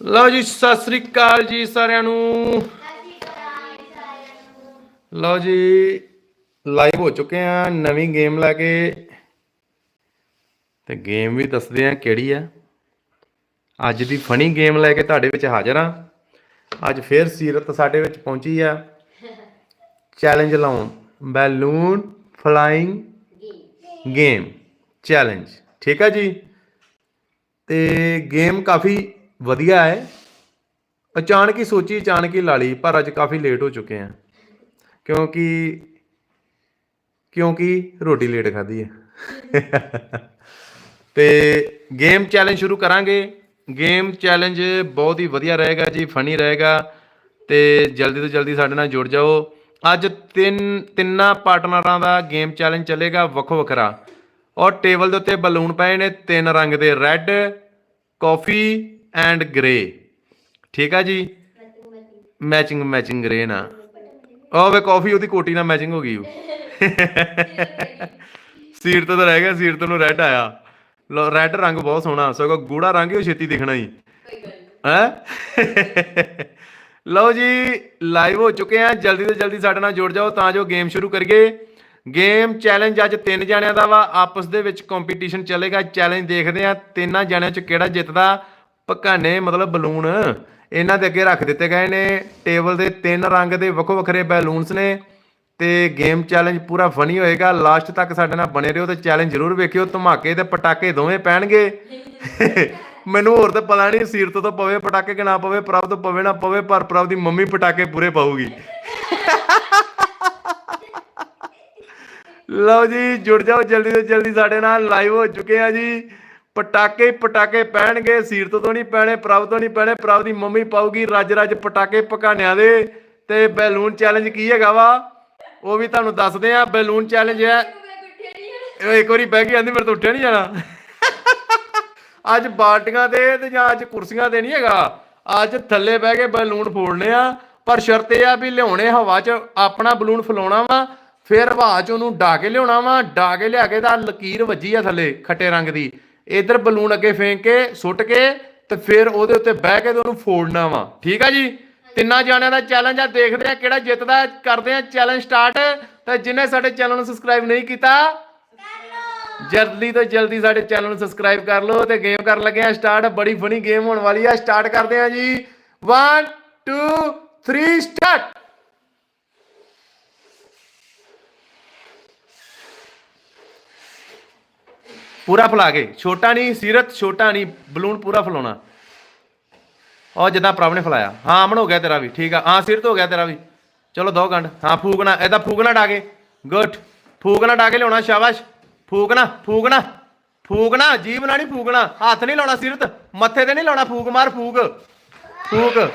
ਲਓ ਜੀ, ਸਤਿ ਸ੍ਰੀ ਅਕਾਲ ਜੀ ਸਾਰਿਆਂ ਨੂੰ। ਲਓ ਜੀ ਲਾਈਵ ਹੋ ਚੁੱਕੇ ਆ, ਨਵੀਂ ਗੇਮ ਲੈ ਕੇ। ਤੇ ਗੇਮ ਵੀ ਦੱਸਦੇ ਆ ਕਿਹੜੀ ਆ। ਅੱਜ ਦੀ ਫਨੀ ਗੇਮ ਲੈ ਕੇ ਤੁਹਾਡੇ ਵਿੱਚ ਹਾਜ਼ਰ ਆ। ਅੱਜ ਫੇਰ ਸੀਰਤ ਸਾਡੇ ਵਿੱਚ ਪਹੁੰਚੀ ਆ। ਚੈਲੰਜ ਲਾਉਣ। ਬੈਲੂਨ ਫਲਾਈਂਗ ਗੇਮ ਚੈਲੰਜ ਠੀਕ ਆ ਜੀ? ਤੇ ਗੇਮ ਕਾਫੀ ਵਧੀਆ ਹੈ। ਅਚਾਨਕ ਹੀ ਸੋਚੀ, ਅਚਾਨਕ ਹੀ ਲਾ ਲਈ, ਪਰ ਅੱਜ ਕਾਫੀ ਲੇਟ ਹੋ ਚੁੱਕੇ ਆ ਕਿਉਂਕਿ ਕਿਉਂਕਿ ਰੋਟੀ ਲੇਟ ਖਾਧੀ ਹੈ। ਤੇ ਗੇਮ ਚੈਲੰਜ ਸ਼ੁਰੂ ਕਰਾਂਗੇ। ਗੇਮ ਚੈਲੰਜ ਬਹੁਤ ਹੀ ਵਧੀਆ ਰਹੇਗਾ ਜੀ ਫਨੀ ਰਹੇਗਾ। ਤੇ ਜਲਦੀ ਤੋਂ ਜਲਦੀ ਸਾਡੇ ਨਾਲ ਜੁੜ ਜਾਓ। ਅੱਜ ਤਿੰਨ, ਤਿੰਨਾਂ ਪਾਰਟਨਰਾਂ ਦਾ ਗੇਮ ਚੈਲੰਜ ਚੱਲੇਗਾ ਵੱਖੋ ਵੱਖਰਾ। ਔਰ ਟੇਬਲ ਦੇ ਉੱਤੇ ਬਲੂਨ ਪਏ ਨੇ ਤਿੰਨ ਰੰਗ ਦੇ ਰੈੱਡ ਕਾਫੀ ਐਂਡ ਗ੍ਰੇ। ਠੀਕ ਆ ਜੀ? ਮੈਚਿੰਗ ਮੈਚਿੰਗ ਗ੍ਰੇ ਨਾ। ਉਹ ਵੇ ਕਾਫੀ ਉਹਦੀ ਕੋਟੀ ਨਾਲ ਮੈਚਿੰਗ ਹੋ ਗਈ ਉਹ। ਸੀਟ ਤੋਂ ਤਾਂ ਰਹਿ ਗਿਆ, ਸੀਟ ਤੋਂ ਨੂੰ ਰੈੱਡ ਆਇਆ। ਲੋ ਰੈੱਡ ਰੰਗ ਬਹੁਤ ਸੋਹਣਾ। ਸਗੋਂ ਗੂੜਾ ਰੰਗ ਹੀ ਉਹ ਛੇਤੀ ਦਿਖਣਾ ਹੀ। ਹੈ? ਲਓ ਜੀ ਲਾਈਵ ਹੋ ਚੁੱਕੇ ਆ। ਜਲਦੀ ਤੋਂ ਜਲਦੀ ਸਾਡੇ ਨਾਲ ਜੁੜ ਜਾਓ, ਤਾਂ ਜੋ ਗੇਮ ਸ਼ੁਰੂ ਕਰੀਏ। ਗੇਮ ਚੈਲੰਜ ਅੱਜ ਤਿੰਨ ਜਣਿਆਂ ਦਾ ਵਾ। ਆਪਸ ਦੇ ਵਿੱਚ ਕੰਪੀਟੀਸ਼ਨ ਚੱਲੇਗਾ। ਚੈਲੰਜ ਦੇਖਦੇ ਆ ਤਿੰਨਾਂ ਜਣਿਆਂ ਚ ਕਿਹੜਾ ਜਿੱਤਦਾ। ਪਕਾਨੇ, ਮਤਲਬ ਬਲੂਨ। ਇਹਨਾਂ ਦੇ ਅੱਗੇ ਰੱਖ ਦਿੱਤੇ ਗਏ ਨੇ। ਟੇਬਲ ਦੇ ਤਿੰਨ ਰੰਗ ਦੇ ਵੱਖੋ ਵੱਖਰੇ ਬੈਲੂਨਸ ਨੇ। ਤੇ ਗੇਮ ਚੈਲੰਜ ਪੂਰਾ ਫਨੀ ਹੋਏਗਾ। ਲਾਸਟ ਤੱਕ ਸਾਡੇ ਨਾਲ ਬਣੇ ਰਹੋ ਤੇ ਚੈਲੰਜ ਜ਼ਰੂਰ ਵੇਖਿਓ। ਧਮਾਕੇ ਤੇ ਪਟਾਕੇ ਦੋਵੇਂ ਪੈਣਗੇ। ਮੈਨੂੰ ਹੋਰ ਤਾਂ ਪਤਾ ਨਹੀਂ ਸੀਰਤ ਤੋਂ ਪਵੇ, ਪਟਾਕੇ ਕਿ ਨਾ ਪਵੇ, ਪ੍ਰਭ ਤੋਂ ਪਵੇ, ਨਾ ਪਵੇ, ਪਰ ਪ੍ਰਭ ਦੀ ਮੰਮੀ ਪਟਾਕੇ ਪੂਰੇ ਪਾਊਗੀ। ਲਓ ਜੀ, ਜੁੜ ਜਾਓ ਜਲਦੀ ਤੋਂ ਜਲਦੀ ਸਾਡੇ ਨਾਲ। ਲਾਈਵ ਹੋ ਚੁੱਕੇ ਆ ਜੀ। ਪਟਾਕੇ ਪਟਾਕੇ ਪੈਣਗੇ ਸੀਰਤ ਤੋਂ ਨਹੀਂ ਪੈਣੇ, ਪ੍ਰਭ ਤੋਂ ਨਹੀਂ ਪੈਣੇ, ਪ੍ਰਭ ਦੀ ਮੰਮੀ ਪਾਊਗੀ ਰੱਜ ਰੱਜ ਪਟਾਕੇ ਪਕਾਨਿਆਂ ਦੇ। ਤੇ ਬੈਲੂਨ ਚੈਲੰਜ ਕੀ ਹੈਗਾ ਵਾ? ਉਹ ਵੀ ਤੁਹਾਨੂੰ ਦੱਸਦੇ ਆ, ਬੈਲੂਨ ਚੈਲੰਜ ਹੈ। ਇੱਕ ਵਾਰੀ ਬਹਿ ਕੇ ਆਂਦੀ ਮੇਰੇ ਤੋਂ ਉੱਠਿਆ ਨਹੀਂ ਜਾਣਾ। ਅੱਜ ਬਾਲਟੀਆਂ ਤੇ ਤੇ ਜਾਂ ਅੱਜ ਕੁਰਸੀਆਂ ਤੇ ਨਹੀਂ ਹੈਗਾ। ਅੱਜ ਥੱਲੇ ਬਹਿ ਕੇ ਬੈਲੂਨ ਫੋੜਨੇ ਆ, ਪਰ ਸ਼ਰਤ ਇਹ ਆ ਵੀ ਲਿਆਉਣੇ ਹਵਾ 'ਚ, ਆਪਣਾ ਬਲੂਨ ਫਲਾਉਣਾ ਵਾ, ਫਿਰ ਹਵਾ 'ਚ ਉਹਨੂੰ ਡਾ ਕੇ ਲਿਆਉਣਾ ਵਾ। ਡਾ ਕੇ ਲਿਆ ਕੇ ਤਾਂ ਲਕੀਰ ਵੱਜੀ ਆ ਥੱਲੇ, ਖੱਟੇ ਰੰਗ ਦੀ। ਇਧਰ ਬਲੂਨ ਅੱਗੇ ਫੇਂਕ ਕੇ, ਸੁੱਟ ਕੇ ਤੇ ਫਿਰ ਉਹਦੇ ਉੱਤੇ ਬਹਿ ਕੇ ਤੇ ਉਹਨੂੰ ਫੋੜਨਾ ਵਾ। ਠੀਕ ਆ ਜੀ? ਤਿੰਨਾਂ ਜਾਣਿਆਂ ਦਾ ਚੈਲੰਜ ਆ, ਦੇਖਦੇ ਆ ਕਿਹੜਾ ਜਿੱਤਦਾ। ਕਰਦੇ ਆ ਚੈਲੰਜ ਸਟਾਰਟ ਤਾਂ ਜਿਨੇ ਸਾਡੇ ਚੈਨਲ ਨੂੰ ਸਬਸਕ੍ਰਾਈਬ ਨਹੀਂ ਕੀਤਾ, ਜਲਦੀ ਤੋਂ ਜਲਦੀ ਸਾਡੇ ਚੈਨਲ ਨੂੰ ਸਬਸਕ੍ਰਾਈਬ ਕਰ ਲਓ ਤੇ ਗੇਮ ਕਰਨ ਲੱਗੇ ਆ ਸਟਾਰਟ ਬੜੀ ਫਨੀ ਗੇਮ ਹੋਣ ਵਾਲੀ ਆ। ਸਟਾਰਟ ਕਰਦੇ ਆ ਜੀ। 1 2 3 ਸਟਾਰਟ ਪੂਰਾ ਫਲਾ ਕੇ। ਛੋਟਾ ਨਹੀਂ, ਸੀਰਤ, ਛੋਟਾ ਨਹੀਂ, ਬਲੂਨ ਪੂਰਾ ਫਲਾਉਣਾ। ਉਹ ਜਿੱਦਾਂ ਪ੍ਰਭ ਨੇ ਫਲਾਇਆ। ਹਾਂ, ਅਮਨ ਹੋ ਗਿਆ ਤੇਰਾ ਵੀ, ਠੀਕ ਆ। ਹਾਂ, ਸੀਰਤ ਹੋ ਗਿਆ ਤੇਰਾ ਵੀ। ਚਲੋ, ਦੋ ਗੰਢ। ਹਾਂ, ਫੂਕਣਾ, ਇਹਦਾ ਫੂਕਣਾ ਡਾਗੇ ਗੁੱਡ। ਫੂਕਣਾ ਡਾਗੇ ਲਿਆਉਣਾ, ਸ਼ਾਬਾਸ਼। ਫੂਕਣਾ ਫੂਕਣਾ ਫੂਕਣਾ ਜੀਭ ਨਾਲ ਨਹੀਂ ਫੂਕਣਾ। ਹੱਥ ਨਹੀਂ ਲਾਉਣਾ, ਸਿਰਤ। ਮੱਥੇ ਤੇ ਨਹੀਂ ਲਾਉਣਾ, ਫੂਕ ਮਾਰ, ਫੂਕ। ਫੂਕ।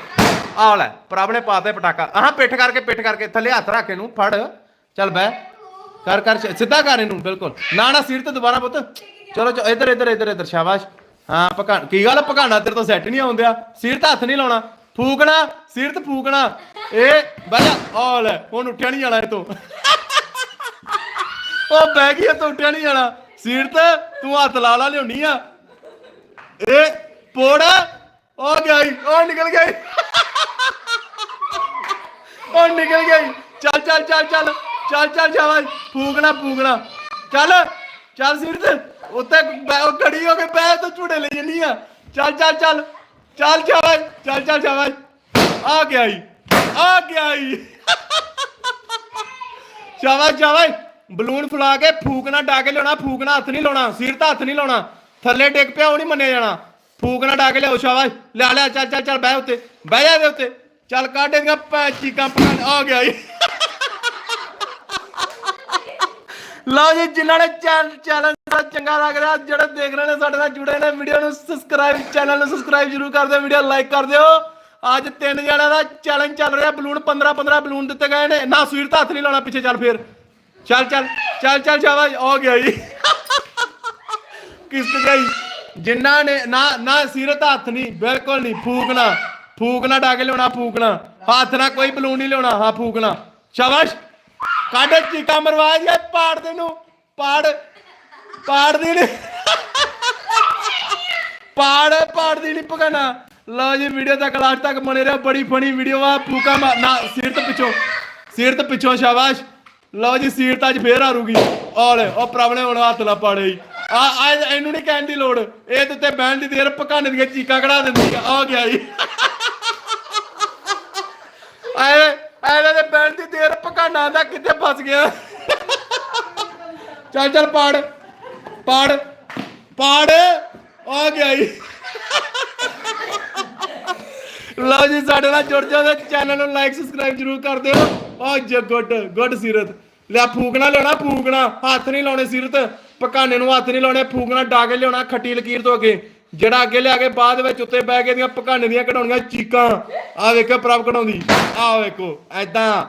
ਆ ਲੈ, ਪ੍ਰਭ ਨੇ ਪਾਤੇ ਪਟਾਕਾ। ਆਹ ਪਿੱਠ ਕਰਕੇ ਪਿੱਠ ਕਰਕੇ, ਥੱਲੇ ਹੱਥ ਰੱਖ ਇਹਨੂੰ, ਫੜ। ਚੱਲ ਬੈ ਕਰ ਕਰ, ਸਿੱਧਾ ਕਰ ਇਹਨੂੰ, ਬਿਲਕੁਲ। ਨਾ ਨਾ ਸਿਰ ਤੇ ਦੁਬਾਰਾ ਪੁੱਤ। ਚਲੋ ਚਲੋ, ਇੱਧਰ, ਇਧਰ ਇਧਰ, ਇੱਧਰ, ਸ਼ਾਬਾਸ਼। ਹਾਂ, ਪਕਾ ਕੀ ਗੱਲ ਪਕਾਣਾ ਤੇਰੇ ਤੋਂ ਸੈੱਟ ਨਹੀਂ ਆਉਂਦਿਆ। ਸਿਰ ਤੇ ਹੱਥ ਨਹੀਂ ਲਾਉਣਾ। ਫੂਕਣਾ, ਸਿਰ ਤੇ ਫੂਕਣਾ। ਇਹ ਬਹਿ ਜਾ ਹੁਣ ਉੱਠਿਆ ਨਹੀਂ ਜਾਣਾ ਇਹ ਉਹ ਬਹਿ ਗਿਆ ਤੂੰ ਉੱਠਿਆ ਨਹੀਂ ਜਾਣਾ। ਸੀਟ ਤੇ, ਤੂੰ ਹੱਥ ਲਾ ਲਾ, ਲਿਆਉਣੀ ਆ। ਇਹ, ਪੋੜ ਉਹ ਗਿਆ ਉਹ ਨਿਕਲ ਗਿਆ ਈ। ਉਹ ਨਿਕਲ ਗਿਆ ਚੱਲ ਚੱਲ ਚੱਲ ਚੱਲ। ਚੱਲ ਚੱਲ ਜਾਵਾ ਫੂਕਣਾ ਫੂਕਣਾ। ਚੱਲ ਚੱਲ ਸੀਟ ਤੇ। ਉੱਤੇ ਉਹ ਖੜੀ ਹੋ ਕੇ ਬੈ ਤੂੰ ਝੂੜੇ ਲੈ ਜੰਨੀ ਆ। ਚੱਲ ਚੱਲ ਚੱਲ। ਚੱਲ ਜਾਵਾ ਚੱਲ ਚੱਲ ਜਾਵਾ ਆ ਗਿਆ ਈ। ਆ ਗਿਆ ਈ। ਸ਼ਾਬਾਸ਼ ਸ਼ਾਬਾਸ਼। ਬਲੂਨ ਫੁਲਾ ਕੇ ਫੂਕਣਾ, ਡਾ ਕੇ ਲਿਆਉਣਾ। ਫੂਕਣਾ ਹੱਥ ਨਹੀਂ ਲਾਉਣਾ। ਸਿਰ ਤਾਂ ਹੱਥ ਨਹੀਂ ਲਾਉਣਾ। ਥੱਲੇ ਡਿੱਗ ਪਿਆ, ਉਹ ਨਹੀਂ ਮੰਨਿਆ ਜਾਣਾ। ਫੂਕਣਾ, ਡਾ ਕੇ ਲਿਆਓ, ਸ਼ਾਬਾਸ਼। ਲਿਆ ਲਿਆ, ਚੱਲ ਚੱਲ ਚੱਲ, ਬਹਿ ਉੱਤੇ। ਬਹਿ ਜਾ ਦੇ ਉੱਤੇ। ਚੱਲ, ਕੱਢ ਇਹਦੀਆਂ ਪੈ ਚੀਕਾਂ ਪਕਾਣ ਆ ਗਿਆ ਈ। ਲਓ ਜੀ, ਜਿਨ੍ਹਾਂ ਨੇ ਚੈਨਲ ਦਾ ਚੰਗਾ ਲੱਗ ਰਿਹਾ ਜਿਹੜੇ ਦੇਖ ਰਹੇ ਨੇ ਸਾਡੇ ਨਾਲ ਜੁੜੇ ਨੇ ਵੀਡੀਓ ਨੂੰ ਸਬਸਕ੍ਰਾਈਬ ਚੈਨਲ ਨੂੰ ਸਬਸਕ੍ਰਾਈਬ ਜ਼ਰੂਰ ਕਰ ਦਿਓ ਵੀਡੀਓ ਲਾਈਕ ਕਰ ਦਿਓ। ਅੱਜ ਤਿੰਨ ਜਣਿਆਂ ਦਾ ਚੈਲੰਜ ਚੱਲ ਰਿਹਾ ਬਲੂਨ 15 15 ਬਲੂਨ ਦਿੱਤੇ ਗਏ ਨੇ। ਨਾ ਸਵੀਰ ਤਾਂ ਹੱਥ ਨਹੀਂ ਲਾਉਣਾ, ਪਿੱਛੇ ਚੱਲ ਫੇਰ। ਚੱਲ ਚੱਲ ਚੱਲ ਚੱਲ ਸ਼ਾਬਾਸ਼ ਹੋ ਗਿਆ ਜੀ। ਕਿਸ ਗਈ। ਜਿਨ੍ਹਾਂ ਨੇ, ਨਾ ਨਾ ਸਿਰਤ ਹੱਥ ਨਹੀਂ, ਬਿਲਕੁਲ ਨਹੀਂ, ਫੂਕਣਾ। ਫੂਕਣਾ ਡਾ ਕੇ ਲਿਆਉਣਾ, ਫੂਕਣਾ। ਹੱਥ ਨਾਲ ਕੋਈ ਬਲੂਨ ਨਹੀਂ ਲਿਆਉਣਾ, ਹਾਂ, ਫੂਕਣਾ। ਸ਼ਾਬਾਸ਼। ਕੱਢ ਚੀਕਾ ਮਰਵਾ ਜੇ ਪਾੜ ਦੇ ਨੂੰ ਪਾੜ। ਪਾੜ ਦੇ ਪਾੜ ਪਾੜ ਦੀ ਪਕਾਣਾ ਲਓ ਜੀ ਵੀਡੀਓ ਤੱਕ ਲਾਸਟ ਤੱਕ ਬਣੇ ਰਹੋ। ਬੜੀ ਫਨੀ ਵੀਡੀਓ ਆ। ਫੂਕਾ ਨਾ, ਸਿਰ ਤੋਂ ਪਿੱਛੋਂ। ਸਿਰ ਤੋਂ ਪਿੱਛੋਂ, ਸ਼ਾਬਾਸ਼। ਲਓ ਜੀ ਸੀਟ ਤਾਂ ਅੱਜ ਫੇਰ ਹਾਰੂਗੀ। ਔਲੇ, ਉਹ ਪ੍ਰਭਨੇ ਹੁਣ ਹੱਥ ਨਾ ਪਾੜੇ ਆ ਆ, ਇਹਨੂੰ ਨਹੀਂ ਕਹਿਣ ਦੀ ਲੋੜ। ਇਹ ਤੇ ਉੱਤੇ ਬਹਿਣ ਦੀ ਦੇਰ ਪਕਾਨੇ ਦੀਆਂ ਚੀਕਾਂ ਕਢਾ ਦਿੰਦੀ ਆ। ਆ ਗਿਆ ਜੀ। ਆਏ ਆਏ ਦੇ ਬਹਿਣ ਦੀ ਦੇਰ ਪਕਾਨਾ ਦਾ ਕਿੱਥੇ ਫਸ ਗਿਆ। ਚੱਲ ਚੱਲ ਪਾੜ। ਪਾੜ ਪਾੜ, ਆ ਗਿਆ ਜੀ। ਲਓ ਜੀ, ਸਾਡੇ ਨਾਲ ਜੁੜ ਜਾਓ ਤੇ ਚੈਨਲ ਨੂੰ ਲਾਈਕ ਸਬਸਕ੍ਰਾਈਬ ਜਰੂਰ ਕਰ ਦਿਓ। ਓ ਜੀ ਗੁੱਡ ਗੁੱਡ ਸੀਰਤ। ਲੈ, ਫੂਕਣਾ ਲਿਆਉਣਾ ਫੂਕਣਾ। ਹੱਥ ਨਹੀਂ ਲਾਉਣੇ ਸੀਰਤ। ਪਕਾਨੇ ਨੂੰ ਹੱਥ ਨਹੀਂ ਲਾਉਣੇ, ਫੂਕਣਾ, ਡਾਕੇ ਲਿਆਉਣਾ, ਖੱਟੀ ਲਕੀਰ ਤੋਂ ਅੱਗੇ ਜਿਹੜਾ ਅੱਗੇ ਲਿਆ ਕੇ ਬਾਅਦ ਵਿੱਚ ਉੱਤੇ ਬਹਿ ਕੇ ਦੀਆਂ ਪਕਾਨੇ ਦੀਆਂ ਕਢਾਉਣੀਆਂ ਚੀਕਾਂ। ਆ ਵੇਖੋ ਪ੍ਰਭ ਕਢਾਉਂਦੀ। ਆ ਵੇਖੋ ਐਦਾਂ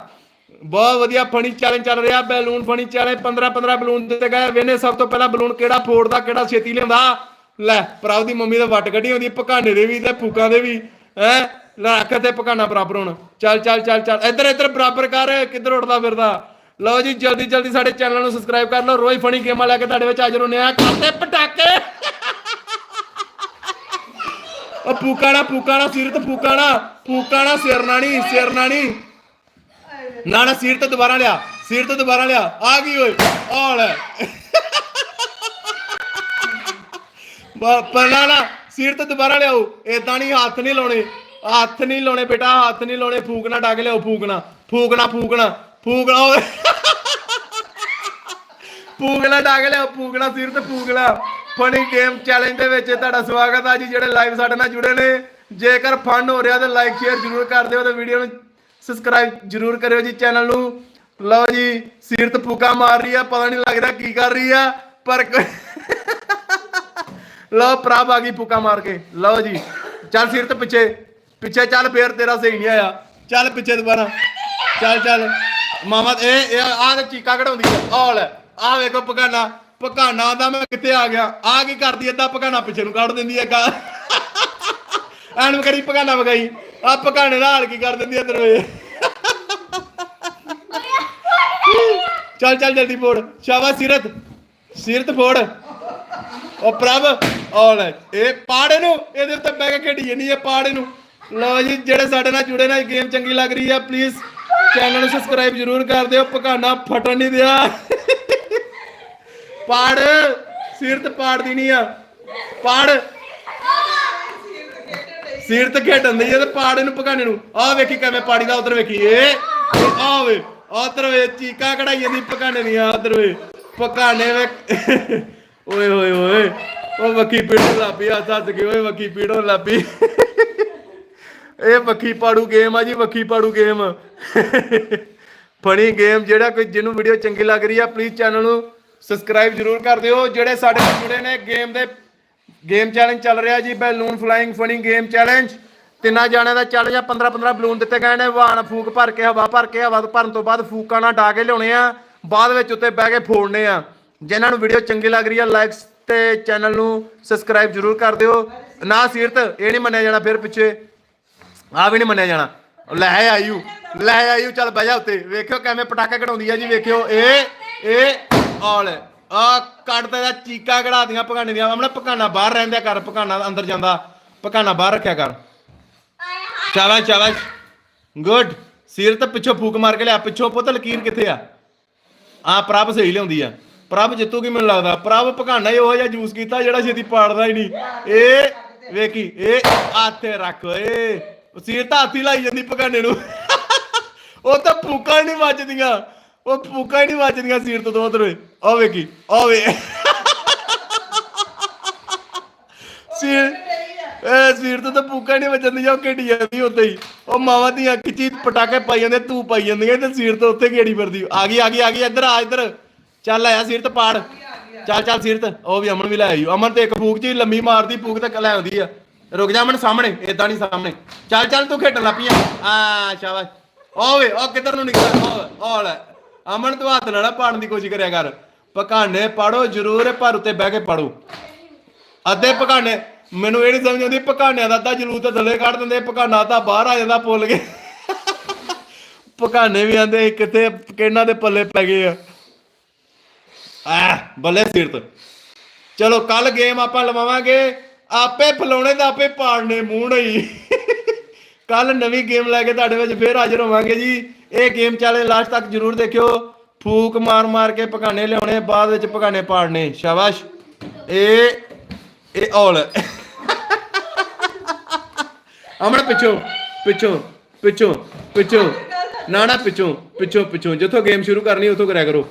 ਬਹੁਤ ਵਧੀਆ ਫਣੀ ਚੈਲੰਜ ਚੱਲ ਰਿਹਾ, ਬੈਲੂਨ ਫਣੀ ਚੈਲੰਜ 15 15 ਬਲੂਨ ਦਿੱਤੇ ਗਏ। ਵੇਨੇ ਸਭ ਤੋਂ ਪਹਿਲਾਂ ਬਲੂਨ ਕਿਹੜਾ ਫੋੜਦਾ ਕਿਹੜਾ ਛੇਤੀ ਲਿਆਉਂਦਾ? ਲੈ ਪ੍ਰਭ ਦੀ ਮੰਮੀ ਦਾ ਵੱਟ ਕੱਢੀ ਹੁੰਦੀ, ਪਕਾਨੇ ਦੇ ਵੀ ਤੇ ਫੂਕਾਂ ਦੇ ਵੀ, ਹੈ? ਰੱਖ ਤੇ ਪਕਾਨਾ ਬਰਾਬਰ ਹੁਣ। ਚੱਲ ਚੱਲ ਚੱਲ ਚੱਲ। ਇੱਧਰ ਇੱਧਰ ਬਰਾਬਰ ਕਰ, ਕਿੱਧਰ ਉੱਡਦਾ ਫਿਰਦਾ? ਲਓ ਜੀ, ਜਲਦੀ ਜਲਦੀ ਸਾਡੇ ਚੈਨਲ ਨੂੰ ਸਬਸਕ੍ਰਾਈਬ ਕਰ ਲਓ। ਰੋਜ਼ ਫਣੀ ਗੇਮਾਂ ਲੈ ਕੇ ਤੁਹਾਡੇ ਵਿੱਚ ਹਾਜ਼ਰ ਹੁੰਦੇ ਆ ਕਰਦੇ ਪਟਾਕੇ! ਉਹ ਫੂਕਾਣਾ ਫੂਕਾਣਾ ਸਿਰ ਤੇ ਫੂਕਾਣਾ ਫੂਕਾਣਾ ਸਿਰਨਾ ਨਹੀਂ ਸਿਰਨਾ ਨਹੀਂ ਨਾ ਨਾ ਸਿਰ ਤੇ ਦੁਬਾਰਾ ਲਿਆ ਸਿਰ ਤੇ ਦੁਬਾਰਾ ਲਿਆ। ਆ ਗਈ ਓਏ, ਆ ਲੈ। ਪਰਨਾ ਨਾ ਸਿਰ ਤੇ ਦੁਬਾਰਾ ਲਿਆਓ। ਏਦਾਂ ਨਹੀਂ, ਹੱਥ ਨਹੀਂ ਲਾਉਣੇ, ਹੱਥ ਨਹੀਂ ਲਾਉਣੇ ਬੇਟਾ, ਹੱਥ ਨਹੀਂ ਲਾਉਣੇ, ਫੂਕਣਾ, ਡੱਗ ਲਿਆਓ, ਫੂਕਣਾ। ਫੂਕਣਾ ਫੂਕਣਾ ਫੂਕਣਾ, ਓਏ। ਫੂਕਣਾ, ਡੱਗ ਲਿਆਓ, ਫੂਕਣਾ ਸਿਰ ਤੇ ਫੂਕਣਾ। ਫਨੀ ਗੇਮ ਚੈਲੰਜ ਦੇ ਵਿੱਚ ਤੁਹਾਡਾ ਸਵਾਗਤ ਆ ਜੀ, ਜਿਹੜੇ ਲਾਈਵ ਸਾਡੇ ਨਾਲ ਜੁੜੇ ਨੇ। ਜੇਕਰ ਫਨ ਹੋ ਰਿਹਾ ਤਾਂ ਲਾਈਕ ਸ਼ੇਅਰ ਜ਼ਰੂਰ ਕਰ ਦਿਓ ਤੇ ਵੀਡੀਓ ਨੂੰ ਸਬਸਕ੍ਰਾਈਬ ਜ਼ਰੂਰ ਕਰਿਓ ਜੀ ਚੈਨਲ ਨੂੰ। ਲਓ ਜੀ ਸਿਰ ਤੇ ਫੂਕਾ ਮਾਰ ਰਹੀ ਆ, ਪਤਾ ਨਹੀਂ ਲੱਗ ਰਿਹਾ ਕੀ ਕਰ ਰਹੀ ਆ, ਪਰ ਲਓ ਪ੍ਰਭ ਆ ਗਈ ਫੂਕਾ ਮਾਰ ਕੇ। ਲਓ ਜੀ, ਚੱਲ ਸਿਰ ਤੇ ਪਿੱਛੇ ਪਿੱਛੇ ਚੱਲ, ਫੇਰ ਤੇਰਾ ਸਹੀ ਨਹੀਂ ਆਇਆ। ਚੱਲ ਪਿੱਛੇ ਦੁਬਾਰਾ। ਚੱਲ ਚੱਲ। ਮਾਮਾ, ਇਹ ਇਹ, ਆਹ ਤੇ ਚੀਕਾ ਕਢਾਉਂਦੀ ਆ, ਆਹ ਲੈ, ਆਹ ਵੇਖੋ ਪਕਾਨਾ। ਪਕਾਨਾ ਦਾ ਮੈਂ ਕਿੱਥੇ ਆ ਗਿਆ? ਆ ਕੀ ਕਰਦੀ ਏਦਾਂ ਪਕਾਨਾ ਪਿੱਛੇ ਨੂੰ ਕੱਢ ਦਿੰਦੀ ਐ ਗਾ ਐਨ ਕਰੀ ਪਕਾਨਾ ਵਗਾਈ ਆ ਪਕਾਨੇ ਦਾ ਹਾਲ ਕੀ ਕਰ ਦਿੰਦੀ ਐ ਤੇਰੇ ਚੱਲ ਚੱਲ, ਜਲਦੀ ਫੋੜ। ਸ਼ਾਬਾਸ਼, ਸਿਰਤ। ਸਿਰਤ, ਫੋੜ। ਉਹ ਪ੍ਰਭ ਉਹ ਇਹ ਪਾੜੇ ਨੂੰ ਇਹਦੇ ਉੱਤੇ ਬਹਿ ਕੇ ਖੇਡੀ ਜਾਨੀ ਇਹ ਪਾੜੇ ਨੂੰ ਲਓ ਜੀ, ਜਿਹੜੇ ਸਾਡੇ ਨਾਲ ਜੁੜੇ ਨੇ ਗੇਮ ਚੰਗੀ ਲੱਗ ਰਹੀ ਹੈ ਪਲੀਜ਼ ਚੈਨਲ ਨੂੰ ਸਬਸਕ੍ਰਾਈਬ ਜ਼ਰੂਰ ਕਰ ਦਿਓ। ਪਕਾਨਾ ਫਟਣ ਨਹੀਂ ਦਿਆ। ਪਾੜ ਸਿਰ ਪਾੜ ਦੀ ਨਹੀਂ ਆ। ਪਾੜ। ਸਿਰ ਤੇ ਖੇਡਣ ਦੀ ਤੇ ਪਾੜ ਇਹਨੂੰ ਪਕਾਨੇ ਨੂੰ। ਆਹ ਵੇਖੀ ਕਿਵੇਂ ਪਾੜੀ ਦਾ ਉਧਰ ਵੇਖੀ ਆਹ ਵੇ ਉਧਰ ਵੇ, ਚੀਕਾ ਕਢਾਈ ਜਾਂਦੀ ਪਕਾਨੇ ਦੀਆਂ ਉਧਰ ਵੇ। ਪਕਾਨੇ ਵੇ। ਓਏ ਹੋਏ ਹੋਏ ਉਹ ਵੱਖੀ ਪੀੜਨ ਲੱਪੀ ਆ ਸੱਜ ਕੇ ਓਏ ਵੱਖੀ ਪੀੜਨ ਲੱਪੀ ਇਹ ਵੱਖੀ ਪਾੜੂ ਗੇਮ ਆ ਜੀ, ਵੱਖੀ ਪਾੜੂ ਗੇਮ। ਫਨੀ ਗੇਮ ਜਿਹੜਾ ਕੋਈ ਜਿਹਨੂੰ ਵੀਡੀਓ ਚੰਗੀ ਲੱਗ ਰਹੀ ਆ ਪਲੀਜ਼ ਚੈਨਲ ਨੂੰ ਸਬਸਕ੍ਰਾਈਬ ਜਰੂਰ ਕਰ ਦਿਓ। ਜਿਹੜੇ ਸਾਡੇ ਨਾਲ ਜੁੜੇ ਨੇ ਗੇਮ ਦੇ ਗੇਮ ਚੈਲੰਜ ਚੱਲ ਰਿਹਾ ਜੀ balloon flying funny game challenge ਤਿੰਨਾਂ ਜਾਣਿਆਂ ਦਾ ਚੱਲ ਜਾਂ 15 15 ਬਲੂਨ ਦਿੱਤੇ ਗਏ ਨੇ। ਵਾਹਣ ਫੂਕ ਭਰ ਕੇ, ਹਵਾ ਭਰ ਕੇ, ਹਵਾ ਭਰਨ ਤੋਂ ਬਾਅਦ ਫੂਕਾਂ ਨਾਲ ਡਾ ਕੇ ਲਿਆਉਣੇ ਆ। ਬਾਅਦ ਵਿੱਚ ਉੱਤੇ ਬਹਿ ਕੇ ਫੋੜਨੇ ਆ। ਜਿਨ੍ਹਾਂ ਨੂੰ ਵੀਡੀਓ ਚੰਗੀ ਲੱਗ ਰਹੀ ਆ ਲਾਈਕਸ ਤੇ ਚੈਨਲ ਨੂੰ ਸਬਸਕ੍ਰਾਈਬ ਜਰੂਰ ਕਰ ਦਿਓ। ਨਾ ਸੀਰਤ, ਇਹ ਨਹੀਂ ਮੰਨਿਆ ਜਾਣਾ, ਫਿਰ ਪਿੱਛੇ। ਆ ਵੀ ਨਹੀਂ ਮੰਨਿਆ ਜਾਣਾ। ਲੈ ਆਇਓ ਲੈ ਆਇਓ ਚੱਲ ਬਹਿ ਜਾ ਉੱਤੇ। ਵੇਖਿਓ ਕਿਵੇਂ ਪਟਾਕੇ ਕਢਾਉਂਦੀ ਆ ਜੀ, ਵੇਖਿਓ। ਇਹ ਇਹ ਆਲ ਆ ਕੱਢਦੇ ਦਾ ਚੀਕਾ ਕਢਾਦੀਆਂ ਪਕਾਨੇ ਦੀਆਂ। ਆਪਣਾ ਪਕਾਨਾ ਬਾਹਰ ਰਹਿੰਦਿਆ ਕਰ ਪਕਾਨਾ ਅੰਦਰ ਜਾਂਦਾ। ਪਕਾਨਾ ਬਾਹਰ ਰੱਖਿਆ ਕਰ। ਸ਼ਾਬਾਸ਼ ਸ਼ਾਬਾਸ਼। ਗੁੱਡ ਸਿਰ ਤੇ ਪਿੱਛੋਂ ਫੂਕ ਮਾਰ ਕੇ ਲਿਆ। ਪਿੱਛੋਂ ਪੁੱਤ ਲਕੀਰ ਕਿੱਥੇ ਆ? ਆ, ਪ੍ਰਭ ਸਹੀ ਲਿਆਉਂਦੀ ਆ। ਪ੍ਰਭ ਜਿੱਤੂਗੀ ਮੈਨੂੰ ਲੱਗਦਾ। ਪ੍ਰਭ ਪਕਾਨਾ ਹੀ ਉਹ ਜਿਹਾ ਜੂਸ ਕੀਤਾ ਜਿਹੜਾ ਛੇਤੀ ਪਾੜਦਾ ਹੀ ਨਹੀਂ। ਇਹ ਵੇਖੀ ਇਹ ਆਥੇ ਰੱਖ ਓਏ ਸਿਰ ਤਾਂ ਹੱਥੀ ਲਾਈ ਜਾਂਦੀ ਪਕਾਨੇ ਨੂੰ। ਉਹ ਤਾਂ ਫੂਕਾਂ ਹੀ ਨਹੀਂ ਵੱਜਦੀਆਂ। ਉਹ ਫੂਕਾਂ ਹੀ ਨਹੀਂ ਵੱਜਦੀਆਂ ਸਿਰ ਤੋਂ ਉਧਰ ਓਏ ਆ ਵੇਖੀ ਆ ਵੇ। ਸਿਰ ਇਹ ਸਿਰ ਤੋਂ ਤਾਂ ਫੂਕਾਂ ਨਹੀਂ ਵੱਜਦੀਆਂ ਉਹ ਕਿਹੜੀ ਜਾਂਦੀ ਉੱਤੇ ਹੀ। ਉਹ ਮਾਵਾਂ ਦੀਆਂ ਕਿਚੀ ਪਟਾਕੇ ਪਾਈ ਜਾਂਦੇ, ਤੂੰ ਪਾਈ ਜਾਂਦੀਆਂ ਤੇ ਸਿਰ ਤੋਂ ਉੱਤੇ ਕਿਹੜੀ ਫਿਰਦੀ? ਆ ਗਈ ਆ ਗਈ ਆ ਗਈ, ਇੱਧਰ ਆ, ਇੱਧਰ। ਚੱਲ ਆਇਆ ਸਿਰ ਤੇ ਪਾੜ। ਚੱਲ ਚੱਲ ਸਿਰ ਤੇ। ਉਹ ਵੀ ਅਮਨ ਵੀ ਲੈ ਆਈ। ਅਮਨ ਤੇ ਇੱਕ ਫੂਕ ਚ ਹੀ ਲੰਮੀ ਮਾਰਦੀ, ਫੂਕ ਤੇ ਲੈ ਆਉਂਦੀ ਆ। ਰੁਕ ਜਾ ਅਮਨ, ਸਾਹਮਣੇ, ਏਦਾਂ ਨਹੀਂ ਸਾਹਮਣੇ। ਚੱਲ ਚੱਲ, ਤੂੰ ਖੇਡਣ ਲੱਪੀ ਆ। ਆ, ਸ਼ਾਬਾਸ਼। ਓਏ ਉਹ ਕਿੱਧਰ ਨੂੰ ਨਿਕਲਿਆ? ਓਏ ਓ ਅਮਨ, ਤੂੰ ਹੱਥ ਨਾਲ ਨਾ ਪਾੜਨ ਦੀ ਕੋਸ਼ਿਸ਼ ਕਰਿਆ ਕਰ। ਪਕਾਨੇ ਪਾੜੋ ਜ਼ਰੂਰ ਪਰ ਉੱਤੇ ਬਹਿ ਕੇ ਪਾੜੋ ਅੱਧੇ ਪਕਾਨੇ ਮੈਨੂੰ ਇਹ ਨਹੀਂ ਸਮਝ ਆਉਂਦੀ ਪਕਾਨਿਆਂ ਦਾ ਅੱਧਾ ਜਲੂਸ ਤਾਂ ਥੱਲੇ ਕੱਢ ਦਿੰਦੇ ਪਕਾਨਾ ਤਾਂ ਬਾਹਰ ਆ ਜਾਂਦਾ ਪੁੱਲ ਕੇ। ਪਕਾਨੇ ਵੀ ਆਂਦੇ, ਕਿੱਥੇ, ਕਿਹਨਾਂ ਦੇ ਪੱਲੇ ਪੈ ਗਏ ਆ। ਆ ਬੱਲੇ ਸਿਰ ਤੇ ਚਲੋ ਕੱਲ ਗੇਮ ਆਪਾਂ ਲਵਾਵਾਂਗੇ। ਆਪੇ ਫਲਾਉਣੇ ਦਾ ਆਪੇ ਪਾੜਨੇ ਮੂੰਹ ਨਹੀਂ। ਕੱਲ ਨਵੀਂ ਗੇਮ ਲੈ ਕੇ ਤੁਹਾਡੇ ਵਿੱਚ ਫੇਰ ਹਾਜ਼ਰ ਹੋਵਾਂਗੇ ਜੀ। ਇਹ ਗੇਮ ਚਾਲੇ ਲਾਸਟ ਤੱਕ ਜਰੂਰ ਦੇਖਿਓ। ਫੂਕ ਮਾਰ ਮਾਰ ਕੇ ਪਕਾਣੇ ਲਿਆਉਣੇ, ਬਾਅਦ ਵਿੱਚ ਪਕਾਣੇ ਪਾੜਨੇ। ਸ਼ਾਬਾਸ਼। ਇਹ ਇਹ ਔਲ। ਅਮਰ ਪਿੱਛੋਂ ਪਿੱਛੋਂ ਪਿੱਛੋਂ ਪਿੱਛੋਂ। ਨਾ ਨਾ, ਪਿੱਛੋਂ ਪਿੱਛੋਂ ਪਿੱਛੋਂ। ਜਿੱਥੋਂ ਗੇਮ ਸ਼ੁਰੂ ਕਰਨੀ, ਉੱਥੋਂ ਕਰਿਆ ਕਰੋ।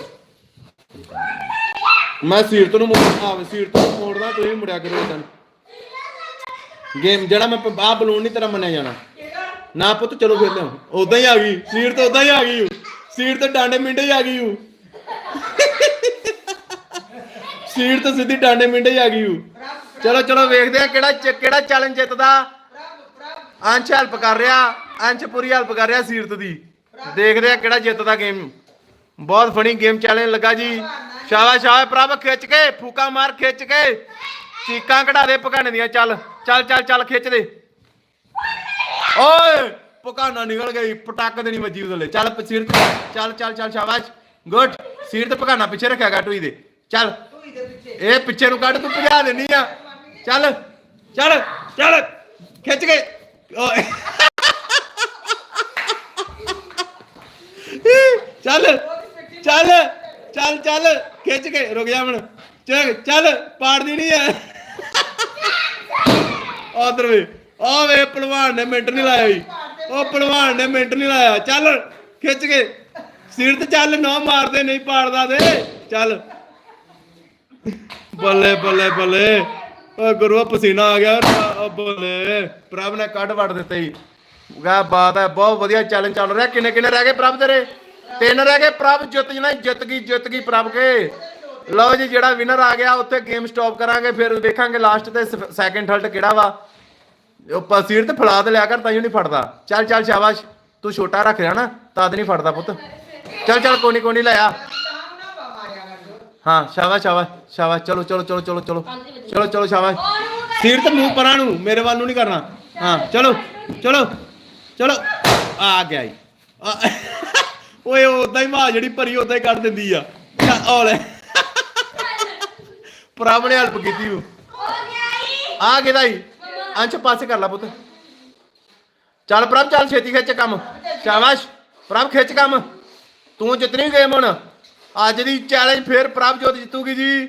ਮੈਂ ਸੀਰਤ ਨੂੰ ਮੋੜ ਆਵੇ ਸੀਰਤ ਨੂੰ ਮੋੜਦਾ ਤੁਸੀਂ ਮੁੜਿਆ ਕਰੋ ਇਦਾਂ ਗੇਮ ਜਿਹੜਾ ਮੈਂ ਆ ਬਲੂਨ ਨਹੀਂ ਤੇਰਾ ਮੰਨਿਆ ਜਾਣਾ। ਨਾ ਪੁੱਤ, ਚਲੋ ਖੇਡ ਲਿਓ ਉਦਾਂ ਹੀ ਆ ਗਈ। ਸੀਟ ਤੇ ਉਦਾਂ ਹੀ ਆ ਗਈ। ਓ। ਸੀਟ ਤੇ ਡਾਂਡੇ ਮਿੰਡੇ ਹੀ ਆ ਗਈ। ਓ। ਸੀਟ ਤੇ ਸਿੱਧੀ ਡਾਂਡੇ ਮਿੰਡੇ ਹੀ ਆ ਗਈ। ਓ। ਚਲੋ ਚਲੋ, ਵੇਖਦੇ ਆ ਕਿਹੜਾ ਕਿਹੜਾ ਚੈਲੰਜ ਜਿੱਤਦਾ। ਅੰਸ਼ ਹੈਲਪ ਕਰ ਰਿਹਾ। ਅੰਸ਼ ਪੂਰੀ ਹੈਲਪ ਕਰ ਰਿਹਾ ਸੀਰਤ ਦੀ। ਦੇਖਦੇ ਆ ਕਿਹੜਾ ਜਿੱਤਦਾ ਗੇਮ ਬਹੁਤ ਫਣੀ ਗੇਮ ਚੈਲੰਜ ਲੱਗਾ ਜੀ। ਸ਼ਾਬਾਸ਼ ਸ਼ਾਬਾਸ਼ ਪ੍ਰਭ, ਖਿੱਚ ਕੇ। ਫੂਕਾ ਮਾਰ, ਖਿੱਚ ਕੇ। ਚੀਕਾਂ ਕਢਾ ਦੇ ਪਕਾਣੇ ਦੀਆਂ। ਚੱਲ ਚੱਲ ਚੱਲ ਚੱਲ, ਖਿੱਚ ਦੇ। ਓਏ ਪਕਾਨਾ ਨਿਕਲ ਗਈ ਪਟਾਕ ਦੇ ਨਹੀਂ ਵੱਜੀ ਉਹਦੇ ਚੱਲ ਪ- ਤੇ ਚੱਲ ਚੱਲ ਚੱਲ ਸ਼ਾਬਾਸ਼। ਗੁੱਡ। ਸੀਟ ਤੇ ਪਕਾਨਾ ਪਿੱਛੇ ਰੱਖਿਆ ਗਾ ਟੂਈ ਦੇ। ਚੱਲ। ਇਹ ਪਿੱਛੇ ਨੂੰ ਕੱਢ, ਤੂੰ ਭਜਾ ਦੇਣੀ ਆ। ਚੱਲ ਚੱਲ ਚੱਲ। ਖਿੱਚ ਕੇ। ਓਏ। ਚੱਲ ਚੱਲ ਚੱਲ ਚੱਲ। ਖਿੱਚ ਕੇ, ਰੁਕ ਜਾ ਹੁਣ। ਚੱਲ ਚੱਲ ਪਾੜਦੀ ਨਹੀਂ ਐ ਉਧਰ ਵੇ। ਆ ਵੇ ਪਹਿਲਵਾਨ ਨੇ ਮਿੰਟ ਨਹੀਂ ਲਾਇਆ ਜੀ। ਉਹ ਪਹਿਲਵਾਨ ਨੇ ਮਿੰਟ ਨਹੀਂ ਲਾਇਆ। ਚੱਲ, ਖਿੱਚ ਕੇ। ਸਿਰ ਤੇ ਚੱਲ, ਨਾ ਮਾਰਦੇ, ਨਹੀਂ ਪਾੜਦਾ ਦੇ ਚੱਲ। ਬੱਲੇ ਬੱਲੇ ਬੱਲੇ। ਓ ਗੁਰੂ ਪਸੀਨਾ ਆ ਗਿਆ। ਓ ਬੱਲੇ। ਪ੍ਰਭ ਨੇ ਕੱਢ ਵੜ ਦਿੱਤੇ ਜੀ। ਗਾ, ਬਾਤ ਹੈ, ਬਹੁਤ ਵਧੀਆ ਚੈਲੰਜ ਚੱਲ ਰਿਹਾ। ਕਿੰਨੇ ਕਿੰਨੇ ਰਹਿ ਗਏ ਪ੍ਰਭ ਤੇਰੇ? ਤਿੰਨ ਰਹਿ ਗਏ ਪ੍ਰਭ, ਜਿੱਤ ਜਣਾ ਜਿੱਤ ਗਈ ਜਿੱਤ ਗਈ ਪ੍ਰਭ ਕੇ। ਲਓ ਜੀ, ਜਿਹੜਾ ਵਿਨਰ ਆ ਗਿਆ, ਉੱਥੇ ਗੇਮ ਸਟਾਪ ਕਰਾਂਗੇ, ਫਿਰ ਵੇਖਾਂਗੇ ਲਾਸਟ ਤੇ ਸੈਕਿੰਡ ਥਰਡ ਕਿਹੜਾ ਵਾ। ਉਹ ਪਸੀਰ ਤੇ ਫੜਾ ਤੇ ਲਿਆ ਕਰ ਤਾਂ ਹੀ ਨਹੀਂ ਫੜਦਾ। ਚੱਲ ਚੱਲ ਸ਼ਾਬਾਸ਼ ਤੂੰ ਛੋਟਾ ਰੱਖ ਰਿਹਾ ਨਾ ਤਦ ਨਹੀਂ ਫੜਦਾ ਪੁੱਤ। ਚੱਲ ਚੱਲ ਕੋਣੀ ਕੋਣੀ ਲਾਇਆ ਹਾਂ ਸ਼ਾਬਾਸ਼ ਸ਼ਾਬਾਸ਼ ਸ਼ਾਬਾਸ਼ ਚਲੋ ਚਲੋ ਚਲੋ ਚਲੋ ਚਲੋ। ਚਲੋ ਚਲੋ ਸ਼ਾਬਾਸ਼। ਸਿਰ ਤੇ ਮੂੰਹ ਪਰਾਂ ਨੂੰ ਮੇਰੇ ਵੱਲ ਨੂੰ ਨਹੀਂ ਕਰਨਾ। ਹਾਂ ਚਲੋ ਚਲੋ ਚਲੋ। ਆ ਗਿਆ ਆ- ਓਏ ਉਦਾਂ ਹੀ ਮਾਂ ਜਿਹੜੀ ਭਰੀ ਉਦਾਂ ਹੀ ਕੱਢ ਦਿੰਦੀ ਆ। ਪ੍ਰਭ ਨੇ ਹੈਲਪ ਕੀਤੀ ਉਹ ਆ ਕਿਹਦਾ ਈ ਅੰਸ਼ ਪਾਸੇ ਕਰ ਲਾ ਪੁੱਤ। ਚੱਲ ਪ੍ਰਭ, ਚੱਲ ਛੇਤੀ ਖਿੱਚ ਕੰਮ। ਸ਼ਾਬਾਸ਼। ਪ੍ਰਭ, ਖਿੱਚ ਕੰਮ। ਤੂੰ ਜਿੱਤਣੀ ਗੇਮ ਹੁਣ। ਅੱਜ ਦੀ ਚੈਲੰਜ ਫੇਰ ਪ੍ਰਭ ਜਿੱਤੂਗੀ ਜੀ।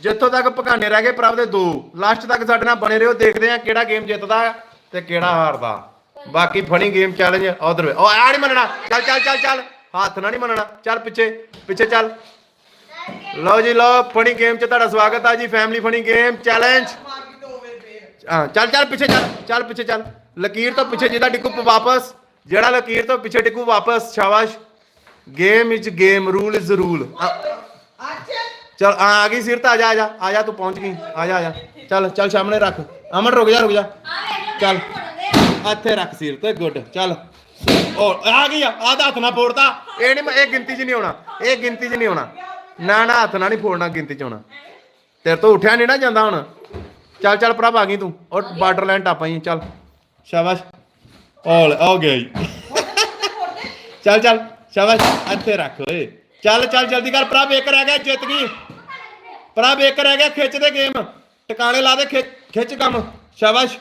ਜਿੱਥੋਂ ਤੱਕ ਪਕਾਨੇ ਰਹਿ ਗਏ ਪ੍ਰਭ ਦੇ ਦੋ। ਲਾਸਟ ਤੱਕ ਸਾਡੇ ਨਾਲ ਬਣੇ ਰਹੋ, ਦੇਖਦੇ ਆ ਕਿਹੜਾ ਗੇਮ ਜਿੱਤਦਾ ਤੇ ਕਿਹੜਾ ਹਾਰਦਾ। ਬਾਕੀ ਫਣੀ ਗੇਮ ਚੈਲੰਜ ਉਧਰ ਓ ਆ ਨਹੀਂ ਮੰਨਣਾ। ਚੱਲ ਚੱਲ ਚੱਲ ਚੱਲ। ਹੱਥ ਨਾਲ ਨਹੀਂ ਮੰਨਣਾ। ਚੱਲ ਪਿੱਛੇ ਪਿੱਛੇ ਚੱਲ। ਲਓ ਜੀ, ਲਓ ਫਣੀ ਗੇਮ 'ਚ ਤੁਹਾਡਾ ਸਵਾਗਤ ਆ ਜੀ। ਫੈਮਿਲੀ ਫਣੀ ਗੇਮ ਚੈਲੰਜ ਹਾਂ, ਚੱਲ ਚੱਲ, ਪਿੱਛੇ ਚੱਲ ਚੱਲ, ਪਿੱਛੇ ਚੱਲ। ਲਕੀਰ ਤੋਂ ਪਿੱਛੇ ਜਿਹਦਾ ਟਿੱਕੂ ਵਾਪਸ। ਜਿਹੜਾ ਲਕੀਰ ਤੋਂ ਪਿੱਛੇ ਟਿੱਕੂ ਵਾਪਸ, ਸ਼ਾਬਾਸ਼। Game is game rule is rule ਚਲ, ਆ ਆ ਗਈ ਸਿਰ ਤੇ ਆ ਜਾ ਆ ਜਾ ਆ ਜਾ, ਤੂੰ ਪਹੁੰਚ ਗਈ। ਆ ਜਾ ਆ ਜਾ। ਚੱਲ ਚੱਲ, ਸਾਹਮਣੇ ਰੱਖ। ਅਮਨ, ਰੁਕ ਜਾ ਰੁਕ ਜਾ। ਚੱਲ। ਇੱਥੇ ਰੱਖ ਸਿਰ ਤੇ ਗੁੱਡ। ਚੱਲ। ਉਹ ਆ ਗਈ ਆ ਆਹ ਤਾਂ ਹੱਥ ਨਾਲ ਫੋੜਦਾ ਇਹ ਨਹੀਂ, ਇਹ ਗਿਣਤੀ 'ਚ ਨਹੀਂ ਆਉਣਾ। ਇਹ ਗਿਣਤੀ 'ਚ ਨਹੀਂ ਆਉਣਾ। ਨਾ ਨਾ, ਹੱਥ ਨਾਲ ਨਹੀਂ ਫੋੜਨਾ, ਗਿਣਤੀ 'ਚ ਆਉਣਾ। ਤੇਰੇ ਤੋਂ ਉੱਠਿਆ ਨਹੀਂ ਨਾ ਜਾਂਦਾ ਹੁਣ। ਚੱਲ ਚੱਲ ਪ੍ਰਭ ਆ ਗਈ ਤੂੰ। ਉਹ ਬਾਰਡਰ ਲਾਈਨ ਟੱਪ ਆਈ ਚੱਲ। ਸ਼ਾਬਾਸ਼। ਓਲ ਆ ਗਿਆ ਈ ਚੱਲ ਚੱਲ ਸ਼ਾਬਾਸ਼। ਇੱਥੇ ਰੱਖ ਓਏ। ਚੱਲ ਚੱਲ ਜਲਦੀ ਕਰ। ਪ੍ਰਭ ਇੱਕ ਰਹਿ ਗਿਆ ਜਿੱਤ ਗਈ। ਪ੍ਰਭ ਇੱਕ ਰਹਿ ਗਿਆ ਖਿੱਚ ਦੇ ਗੇਮ। ਟਿਕਾਣੇ ਲਾ ਦੇ ਖਿੱਚ ਕੰਮ। ਸ਼ਾਬਾਸ਼।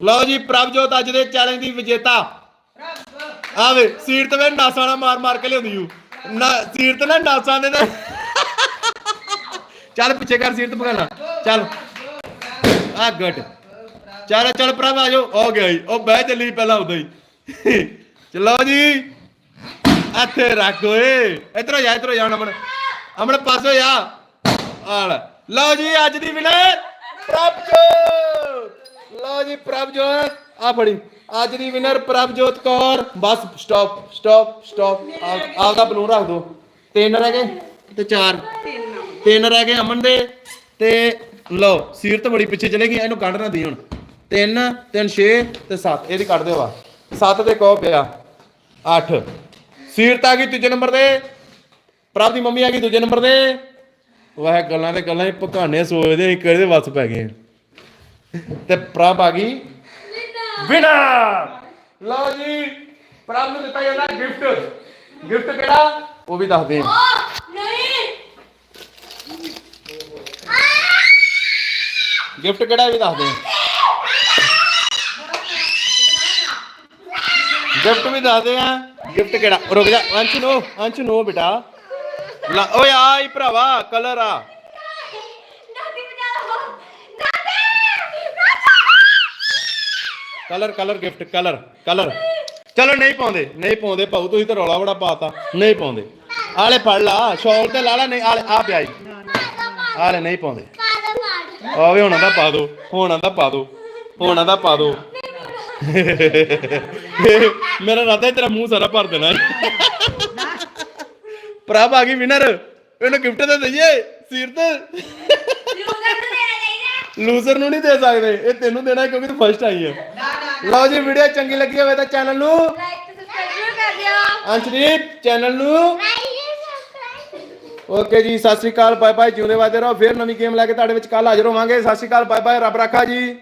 ਲਓ ਜੀ ਪ੍ਰਭਜੋਤ ਅੱਜ ਦੇ ਚੈਲੰਜ ਦੀ ਵਿਜੇਤਾ। ਆਵੇ ਸੀਟ ਤੇ ਮੈਂ ਨਾਸਾਂ ਨਾਲ ਮਾਰ ਮਾਰ ਕੇ ਲਿਆਉਂਦੀ ਹੂੰ ਨਾ ਸੀਟ ਤੇ ਨਾ ਨਾਸਾਂ ਦੇ ਨਾ ਚੱਲ ਪਿੱਛੇ ਕਰ ਸੀਟ ਤੇ ਭਗਾਨਾ। ਚੱਲ। ਆ ਗੁੱਡ। ਚੱਲ ਚੱਲ ਪ੍ਰਭ ਆ ਹੋ ਗਿਆ ਜੀ। ਉਹ ਬਹਿ ਚੱਲੀ ਪਹਿਲਾਂ ਉਦੋਂ ਹੀ। ਚਲੋ ਜੀ। ਇੱਥੇ ਰੱਖ ਓਏ। ਇਧਰੋਂ ਜਾ ਇਧਰੋਂ ਜਾ, ਅਮਨ। ਅਮਨ, ਪਾਸੋ ਜਾ। ਆਲ ਲਓ ਜੀ, ਅੱਜ ਦੀ ਵਿਨਰ ਪ੍ਰਭਜੋਤ। ਲਓ ਜੀ, ਪ੍ਰਭਜੋਤ। ਆ ਫੜੀ। ਅੱਜ ਦੀ ਵਿਨਰ ਪ੍ਰਭਜੋਤ ਕੌਰ। ਬਸ ਸਟਾਪ ਸਟਾਪ ਸਟਾਪ ਆਪਦਾ ਬਲੂਨ ਰੱਖ ਦੋ। ਤਿੰਨ ਰਹਿ ਗਏ ਤੇ ਚਾਰ। ਤਿੰਨ ਰਹਿ ਗਏ ਅਮਨ ਦੇ। ਤੇ ਲਓ ਸੀਰਤ ਬੜੀ ਪਿੱਛੇ ਚਲੇ ਗਈ ਇਹਨੂੰ ਕੱਢ ਨਾ ਦੀ ਹੁਣ। ਤਿੰਨ ਤਿੰਨ 6 ਤੇ 7 ਇਹਦੀ ਕੱਢ ਦਿਓ ਵਾ 7 ਤੇ ਕੋ ਪਿਆ। 8 ਸੀਰਤ ਆ ਗਈ ਤੀਜੇ ਨੰਬਰ ਤੇ। ਪ੍ਰਭ ਦੀ ਮੰਮੀ ਆ ਗਈ ਦੂਜੇ ਨੰਬਰ ਤੇ। ਵਾਹ ਗੱਲਾਂ ਤੇ ਗੱਲਾਂ ਹੀ ਪਕਾਨੇ ਸੋਚਦੇ ਅਸੀਂ ਕਿਹਦੇ ਵੱਸ ਪੈ ਗਏ। ਤੇ ਪ੍ਰਭ ਆ ਗਈ। ਵਿਨਰ ਲਓ ਜੀ ਪ੍ਰਭ ਨੂੰ ਦਿੱਤਾ ਜਾਂਦਾ ਗਿਫਟ। ਗਿਫਟ ਕਿਹੜਾ? ਉਹ ਵੀ ਦੱਸਦੇ ਹਾਂ ਗਿਫਟ ਕਿਹੜਾ ਵੀ ਦੱਸ ਦੇ। ਗਿਫਟ ਵੀ ਦੱਸ ਦੇ ਆ। ਗਿਫਟ ਕਿਹੜਾ? ਰੁਕ ਜਾ, ਅੰਸ਼ ਨੋ ਅੰਸ਼ ਨੋ ਬੇਟਾ। ਲਾ, ਓਏ ਆ ਭਰਾਵਾ, ਕਲਰ ਆ। Colour colour, gift, colour colour. ਚਲੋ ਨਹੀਂ ਪਾਉਂਦੇ ਨਹੀਂ ਪਾਉਂਦੇ ਭਾਊ, ਤੁਸੀਂ ਤਾਂ ਰੌਲਾ ਬੜਾ ਪਾਤਾ। ਨਹੀਂ ਪਾਉਂਦੇ। ਆਲੇ ਫੜ ਲਾ, ਸ਼ੌਲ ਤੇ ਲਾ ਲੈ, ਨਹੀਂ, ਆਲੇ, ਆ ਪਿਆ ਜੀ ਆਲੇ ਨਹੀਂ ਪਾਉਂਦੇ। ਆਵੇ ਹੁਣਾਂ ਦਾ ਪਾ ਦੋ ਹੁਣਾਂ ਦਾ ਪਾ ਦੋ ਹੁਣਾਂ ਦਾ ਪਾ ਦੋ। ਮੇਰਾ ਰਾਤਾ ਹੀ ਤੇਰਾ ਮੂੰਹ ਸਾਰਾ ਭਰ ਦੇਣਾ ਪ੍ਰਭ ਆ ਗਈ ਵਿਨਰ ਇਹਨੂੰ ਗਿਫਟ ਤਾਂ ਦਈਏ ਸੀਰਤ। ਲੂਜ਼ਰ ਨੂੰ ਦੇਣਾ ਚਾਹੀਦਾ ਲੂਜ਼ਰ ਨੂੰ ਨਹੀਂ ਦੇ ਸਕਦੇ ਇਹ ਤੈਨੂੰ ਦੇਣਾ ਕਿਉਂਕਿ ਤੂੰ ਫਸਟ ਆਈ ਹੈ ਲਓ ਜੀ ਵੀਡੀਓ ਚੰਗੀ ਲੱਗੀ ਹੋਵੇ ਤਾਂ ਚੈਨਲ ਨੂੰ ਲਾਈਕ ਤੇ ਸਬਸਕ੍ਰਾਈਬ ਕਰ ਦਿਓ। ਅੰਸ਼ਦੀਪ ਚੈਨਲ ਨੂੰ ਓਕੇ ਜੀ, ਸਤਿ ਸ਼੍ਰੀ ਅਕਾਲ ਬਾਏ ਬਾਏ ਜਿਉਂਦੇ ਵਾਦੇ ਰਹੋ, ਫਿਰ ਨਵੀਂ ਗੇਮ ਲੈ ਕੇ ਤੁਹਾਡੇ ਵਿੱਚ ਕੱਲ ਹਾਜ਼ਰ ਹੋਵਾਂਗੇ। ਸਤਿ ਸ਼੍ਰੀ ਅਕਾਲ ਬਾਏ ਬਾਏ ਰੱਬ ਰਾਖਾ ਜੀ।